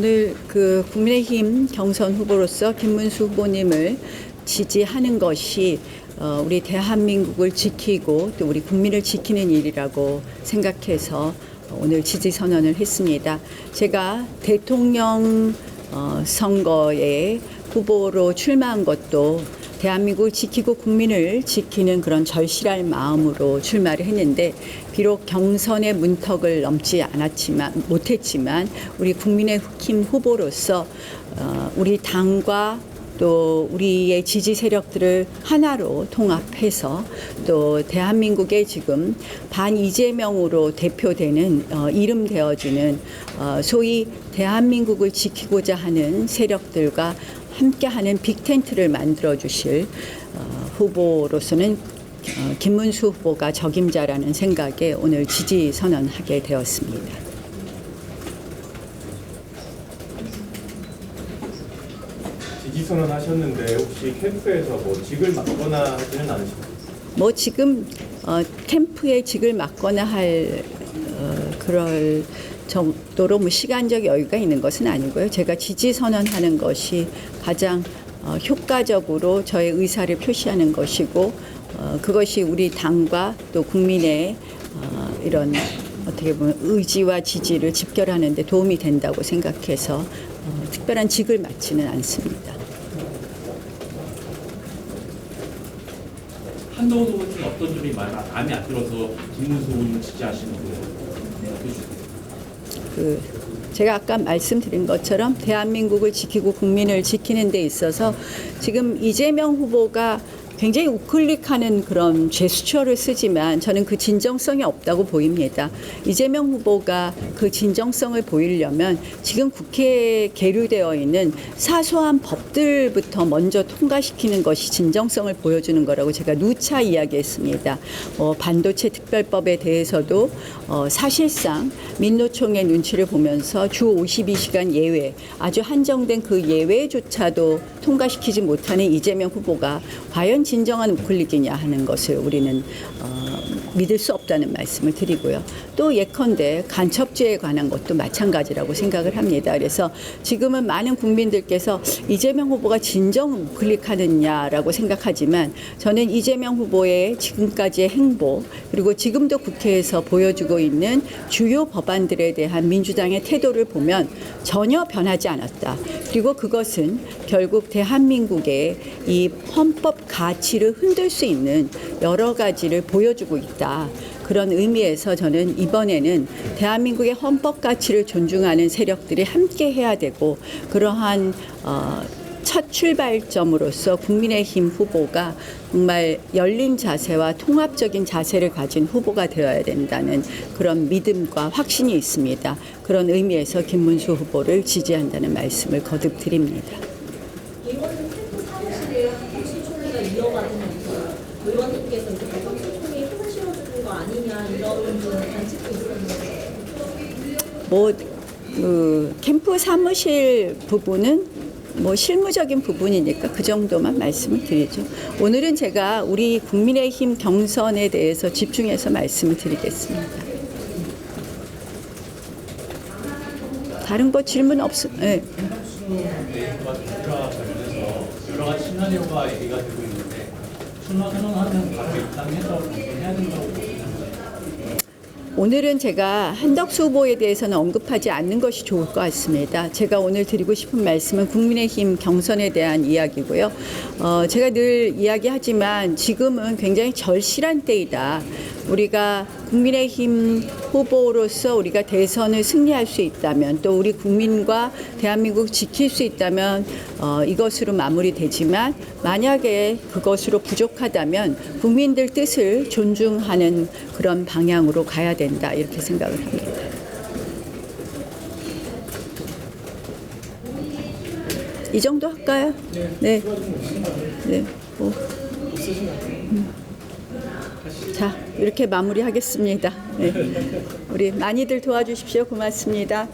오늘 그 국민의힘 경선 후보로서 김문수 후보님을 지지하는 것이 어, 우리 대한민국을 지키고 또 우리 국민을 지키는 일이라고 생각해서 오늘 지지 선언을 했습니다. 제가 대통령 어, 선거에 후보로 출마한 것도 대한민국을 지키고 국민을 지키는 그런 절실한 마음으로 출마를 했는데 비록 경선의 문턱을 넘지 않았지만 못했지만 우리 국민의힘 후보로서 어, 우리 당과 또 우리의 지지 세력들을 하나로 통합해서 또 대한민국의 지금 반 이재명으로 대표되는 어, 이름 되어주는 어, 소위 대한민국을 지키고자 하는 세력들과 함께하는 빅텐트를 만들어 주실 어, 후보로서는 어, 김문수 후보가 적임자라는 생각에 오늘 지지 선언하게 되었습니다. 지지 선언하셨는데 혹시 캠프에서 뭐 직을 맡거나 하지는 않으십니까? 뭐 지금 어, 캠프에 직을 맡거나 할 어, 그럴 정도로 뭐 시간적 여유가 있는 것은 아니고요. 제가 지지 선언하는 것이 가장 어, 효과적으로 저의 의사를 표시하는 것이고 어, 그것이 우리 당과 또 국민의 어, 이런 어떻게 보면 의지와 지지를 집결하는 데 도움이 된다고 생각해서 어, 특별한 직을 맡지는 않습니다. 한동훈 후보는 어떤 점이 마- 마음에 안 들어서 김문수 후보님을 지지하시는 거예요? 그 제가 아까 말씀드린 것처럼 대한민국을 지키고 국민을 지키는 데 있어서 지금 이재명 후보가 굉장히 우클릭하는 그런 제스처를 쓰지만 저는 그 진정성이 없다고 보입니다. 이재명 후보가 그 진정성을 보이려면 지금 국회에 계류되어 있는 사소한 법들부터 먼저 통과시키는 것이 진정성을 보여주는 거라고 제가 누차 이야기했습니다. 어, 반도체 특별법에 대해서도 어, 사실상 민노총의 눈치를 보면서 주 52시간 예외 아주 한정된 그 예외조차도 통과시키지 못하는 이재명 후보가 과연 진정한 우클릭이냐 하는 것을 우리는 어, 믿을 수 없 다는 말씀을 드리고요. 또 예컨대 간첩죄에 관한 것도 마찬가지라고 생각을 합니다. 그래서 지금은 많은 국민들께서 이재명 후보가 진정 우클릭하느냐라고 생각하지만 저는 이재명 후보의 지금까지의 행보 그리고 지금도 국회에서 보여주고 있는 주요 법안들에 대한 민주당의 태도를 보면 전혀 변하지 않았다. 그리고 그것은 결국 대한민국의 이 헌법 가치를 흔들 수 있는 여러 가지를 보여주고 있다. 그런 의미에서 저는 이번에는 대한민국의 헌법 가치를 존중하는 세력들이 함께 해야 되고 그러한 어, 첫 출발점으로서 국민의힘 후보가 정말 열린 자세와 통합적인 자세를 가진 후보가 되어야 된다는 그런 믿음과 확신이 있습니다. 그런 의미에서 김문수 후보를 지지한다는 말씀을 거듭 드립니다. 캠프 사무실에 총리가 이어가면서 의원님께서 한국시 총리 거 아니냐 이런 좀 관측도 있었는데 뭐, 그 캠프 사무실 부분은 뭐 실무적인 부분이니까 그 정도만 말씀을 드리죠. 오늘은 제가 우리 국민의힘 경선에 대해서 집중해서 말씀을 드리겠습니다. 다른 거 질문 없, 네. 대인과 정치와 관련해서 여러 가지 시나리오가 얘기가 되고 있는데 출마 선언하면 바로 입당해서 해야 된다고 보시는? 오늘은 제가 한덕수 후보에 대해서는 언급하지 않는 것이 좋을 것 같습니다. 제가 오늘 드리고 싶은 말씀은 국민의힘 경선에 대한 이야기고요. 어, 제가 늘 이야기하지만 지금은 굉장히 절실한 때이다. 우리가 국민의힘 후보로서 우리가 대선을 승리할 수 있다면 또 우리 국민과 대한민국 지킬 수 있다면 어, 이것으로 마무리되지만 만약에 그것으로 부족하다면 국민들 뜻을 존중하는 그런 방향으로 가야 된다 이렇게 생각을 합니다. 이 정도 할까요? 네. 네. 뭐. 음. 자, 이렇게 마무리하겠습니다. 네. 우리 많이들 도와주십시오. 고맙습니다.